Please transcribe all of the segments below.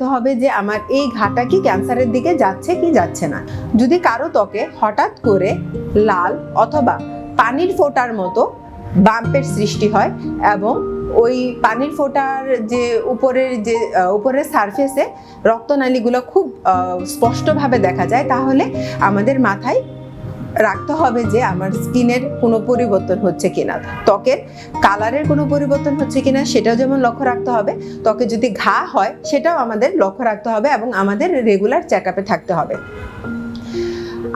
রাখতে হবে যে আমার এই ঘাটা কি ক্যান্সারের দিকে যাচ্ছে কি যাচ্ছে না। যদি কারও ত্বকে হঠাৎ করে লাল অথবা পানির ফোঁটার মতো বাম্পের সৃষ্টি হয় এবং ওই পানির ফোঁটার যে উপরের যে উপরের সারফেসে রক্তনালীগুলো খুব স্পষ্টভাবে দেখা যায়, তাহলে আমাদের মাথায় রাখতে হবে যে আমার স্কিনের কোনো পরিবর্তন হচ্ছে কিনা। ত্বকের কালারের কোনো পরিবর্তন হচ্ছে কিনা সেটাও যেমন লক্ষ্য রাখতে হবে। ত্বকে যদি ঘা হয় সেটাও আমাদের লক্ষ্য রাখতে হবে এবং আমাদের রেগুলার চেক থাকতে হবে।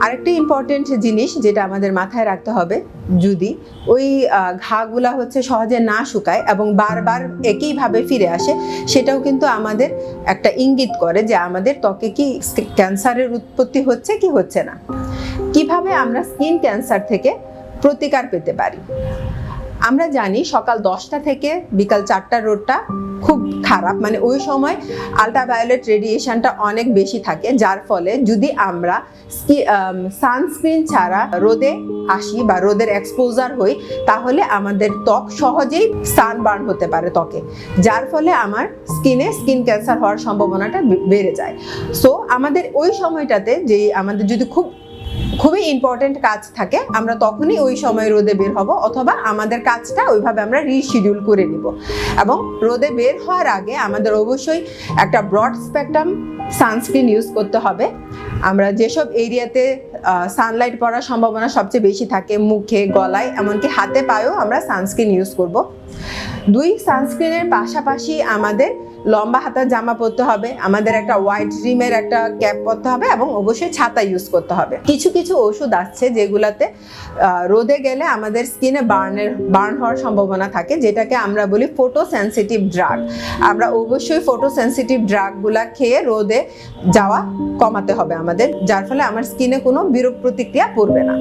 আরেকটি ইম্পর্টেন্ট জিনিস যেটা আমাদের মাথায় রাখতে হবে, যদি ওই ঘাগুলা হচ্ছে সহজে না শুকায় এবং বারবার একইভাবে ফিরে আসে, সেটাও কিন্তু আমাদের একটা ইঙ্গিত করে যে আমাদের ত্বকে কি ক্যান্সারের উৎপত্তি হচ্ছে কি হচ্ছে না। কীভাবে আমরা স্কিন ক্যান্সার থেকে প্রতিকার পেতে পারি? আমরা জানি সকাল দশটা থেকে বিকাল চারটা রোডটা খুব খারাপ। মানে ওই সময় আলট্রাভায়োলেট রেডিয়েশনটা অনেক বেশি থাকে, যার ফলে যদি আমরা সানস্ক্রিন ছাড়া রোদে আসি বা রোদের এক্সপোজার হই, তাহলে আমাদের ত্বক সহজেই সানবার্ন হতে পারে ত্বকে। যার ফলে আমার স্কিনে স্কিন ক্যান্সার হওয়ার সম্ভাবনাটা বেড়ে যায়। সো আমাদের ওই সময়টাতে যে আমাদের যদি খুব খুবই ইম্পর্টেন্ট কাজ থাকে। আমরা তখনই ওই সময় রোদে বের হব অথবা আমাদের কাজটা ওইভাবে আমরা রিশিডিউল করে নিব। এবং রোদে বের হওয়ার আগে আমাদের অবশ্যই একটা ব্রড স্পেকট্রাম সানস্ক্রিন ইউজ করতে হবে। আমরা যেসব এরিয়াতে সানলাইট পড়ার সম্ভাবনা সবচেয়ে বেশি থাকে, মুখে, গলায়, এমনকি হাতে, পায়েও আমরা সানস্ক্রিন ইউজ করব। দুই সানস্ক্রিনের পাশাপাশি আমাদের লম্বা হাতার জামা পরতে হবে, আমাদের একটা হোয়াইট রিমের একটা ক্যাপ পরতে হবে এবং অবশ্যই ছাতা ইউজ করতে হবে। কিছু কিছু ওষুধ আসছে যেগুলাতে রোদে গেলে আমাদের স্কিনে বার্নের বার্ন হওয়ার সম্ভাবনা থাকে, যেটাকে আমরা বলি ফোটো সেন্সিটিভ ড্রাগ আমরা অবশ্যই ফোটো সেন্সিটিভ ড্রাগগুলা খেয়ে রোদে যাওয়া কমাতে হবে আমাদের, যার ফলে আমার স্কিনে কোনো বিরূপ প্রতিক্রিয়া পড়বে না।